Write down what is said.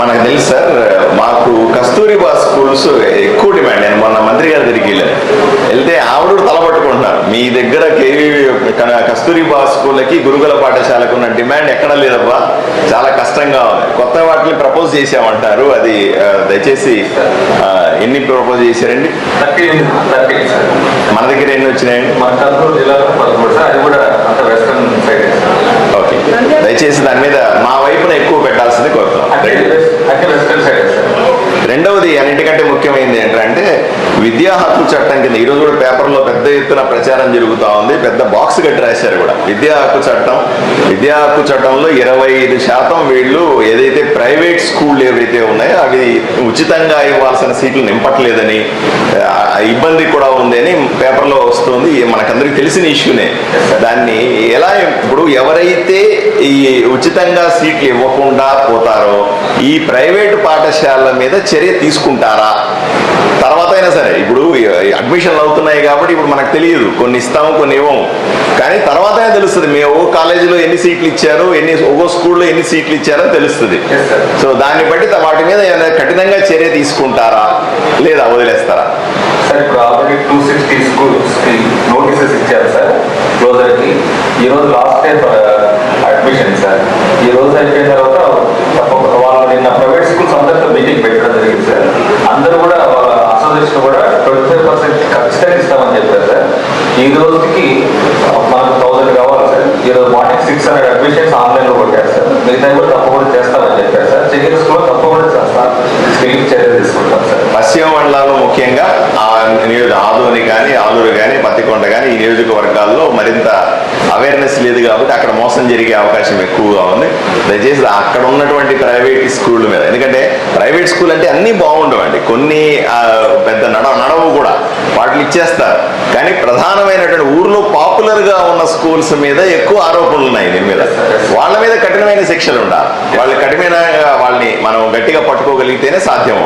మనకు తెలుసు సార్ మాకు కస్తూరిబా స్కూల్స్ ఎక్కువ డిమాండ్. నేను మొన్న మంత్రి గారి దగ్గరికి వెళ్ళాను. వెళ్తే ఆవిడ తలపట్టుకుంటున్నారు. మీ దగ్గర కేవీ కస్తూరిబా స్కూళ్ళకి గురుకుల పాఠశాలకు ఉన్న డిమాండ్ ఎక్కడ లేదబ్బా. చాలా కష్టంగా ఉంది. కొత్త వాటిని ప్రపోజ్ చేసామంటారు అది దయచేసి ఎన్ని ప్రపోజ్ చేశారండి? మన దగ్గర ఎన్ని వచ్చినాయండి? మన కర్నూలు జిల్లాలో పదమూడు సార్. అది కూడా అంత వెస్ట్రన్ దయచేసి దాని మీద మా వైపున ఎక్కువ పెట్టాల్సింది కోరుతున్నాం. రెండవది అన్నిటికంటే ముఖ్యమైనది ఏంటంటే విద్యా హక్కు చట్టం కింద ఈరోజు కూడా పేపర్లో పెద్ద ఎత్తున ప్రచారం జరుగుతూ ఉంది. పెద్ద బాక్స్ కట్టి రాశారు కూడా. విద్యా హక్కు చట్టం విద్యా హక్కు చట్టంలో ఇరవై ఐదు శాతం వీళ్ళు ఏదైతే ప్రైవేట్ స్కూళ్ళు ఏవైతే ఉన్నాయో అవి ఉచితంగా ఇవ్వాల్సిన సీట్లు నింపట్లేదని ఇబ్బంది కూడా ఉంది అని పేపర్లో వస్తుంది. మనకందరికి తెలిసిన ఇష్యూనే. దాన్ని ఎలా ఇప్పుడు ఎవరైతే ఈ ఉచితంగా సీట్లు ఇవ్వకుండా పోతారో ఈ ప్రైవేటు పాఠశాలల మీద చర్య తీసుకుంటారా? తర్వాత అయినా సరే ఇప్పుడు అడ్మిషన్లు అవుతున్నాయి కాబట్టి ఇప్పుడు మనకు తెలియదు. కొన్ని ఇస్తాము కొన్ని ఇవ్వము. కానీ తర్వాతనే తెలుస్తుంది. మేము ఓ కాలేజీలో ఎన్ని సీట్లు ఇచ్చారు ఎన్ని ఒక్కో స్కూల్లో ఎన్ని సీట్లు ఇచ్చారో తెలుస్తుంది. సో దాన్ని బట్టి వాటి మీద ఏమైనా కఠినంగా చర్య తీసుకుంటారా? లేదా వదిలేస్తారా? సార్ ఇప్పుడు ఆల్రెడీ టూ సిక్స్టీ స్కూల్స్కి నోటీసెస్ ఇచ్చారు సార్ క్లోజర్కి ఈ రోజు లాస్ట్ అడ్మిషన్ సార్. ఈ రోజు అయిపోయిన తర్వాత తప్పకుండా వాళ్ళు నిన్న ప్రైవేట్ స్కూల్స్ అందరితో మీటింగ్ పెట్టడం జరిగింది సార్. అందరూ కూడా వాళ్ళ అసోసియేషన్ కూడా ట్వంటీ ఫైవ్ పర్సెంట్ ఖచ్చితంగా ఇస్తామని చెప్పారు సార్. ఈ రోజుకి మనకు థౌసండ్ కావాలి సార్. ఈ రోజు మార్నింగ్ సిక్స్ హండ్రెడ్ అడ్మిషన్స్ ఆన్లైన్లో కొట్టారు సార్. మిగతా కూడా తప్పకుండా చేస్తామని చెప్పారు సార్. చికెన్ స్కూల్లో తప్పకుండా చేస్తాం స్కిల్ చర్య తీసుకుంటాం సార్. పశ్చిమ మండలాల్లో ముఖ్యంగా ఆ కానీ ఆలూరు కానీ పత్తికొండ కానీ ఈ నియోజకవర్గాల్లో అవేర్నెస్ లేదు కాబట్టి అక్కడ మోసం జరిగే అవకాశం ఎక్కువగా ఉంది. దయచేసి అక్కడ ఉన్నటువంటి ప్రైవేట్ స్కూళ్ళ మీద. ఎందుకంటే ప్రైవేట్ స్కూల్ అంటే అన్నీ బాగుండవండి. కొన్ని ఆ, పెద్ద నడవ నడవు కూడా. వాటిని ఇచ్చేస్తారు. కానీ ప్రధానమైనటువంటి ఊర్లో పాపులర్గా ఉన్న స్కూల్స్ మీద ఎక్కువ ఆరోపణలు ఉన్నాయి దీని మీద. వాళ్ళ మీద కఠినమైన శిక్షలు ఉండాలి. వాళ్ళు కఠినమైన వాళ్ళని మనం గట్టిగా పట్టుకోగలిగితేనే సాధ్యం